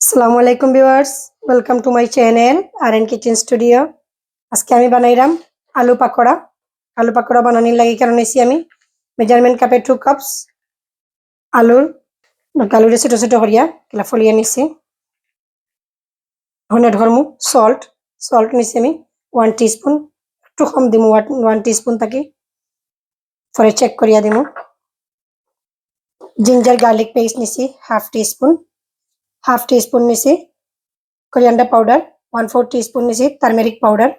আসসালামু আলাইকুম viewers welcome to my channel R N Kitchen Studio আজকে আমি বানাইলাম আলু পাকোড়া। আলু পাকোড়া বানানোর লাগে কারণ এসি আমি? মেজারমেন্ট কাপে টু কাপস আলুর আলুরে ছোটো ছোটো করিয়া এগুলা ফলিয়ে নিছি। হনে ধর্মু সল্ট সল্ট নিছি আমি ওয়ান টিস্পুন একটু কম দিমু ওয়ান টিস্পুন থাকি পরে চেক করিয়া দিমু। জিঞ্জার গার্লিক পেস্ট নিছি হাফ টিস্পুন হাফ টিস্পুন নিছি coriander powder one four teaspoon নিছি টার্মেরিক পাউডার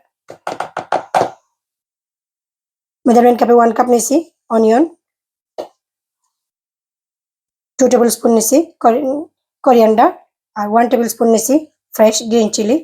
মেজারমেন্ট কাপে ওয়ান কাপ নিছি অনিয়ন টু টেবিল স্পুন নিছি কোরিয়ান্ডার আর ওয়ান টেবিল স্পুন নিছি fresh green chilli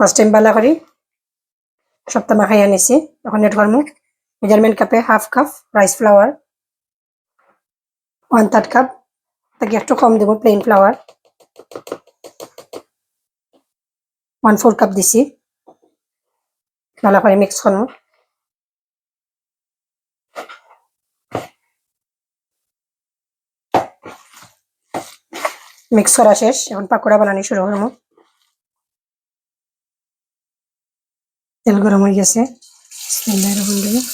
first time বালা করি সপ্তাহ মাখাই আনিছি এখন নেট করমু মেজারমেন্ট কাপে half cup rice flour one third cup তাকে একটু কম দেবো plain flour one four cup দিছি ভালো করে মিক্স করব মিক্স করা শেষ এখন পাকোড়া বানানি শুরু করব তেল গরম হয়ে গেছে বিসমিল্লাহির রহমানির রহিম।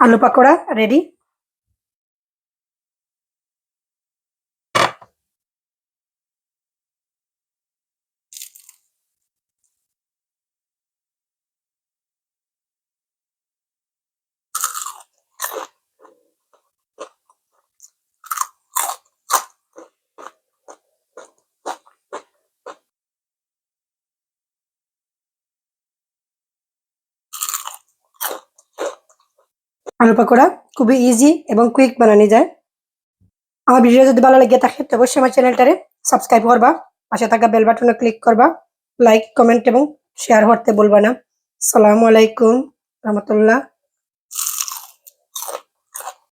আলু পাকোড়া রেডি আলু পাকোড়া খুবই ইজি এবং কুইক বানানো যায়। আমার ভিডিও যদি ভালো লাগে থাকে, তো অবশ্যই আমার চ্যানেলটারে সাবস্ক্রাইব করবা, পাশে থাকা বেল বাটনে ক্লিক করবা লাইক কমেন্ট এবং শেয়ার করতে বলবা না। সালামু আলাইকুম, রহমতুল্লাহ।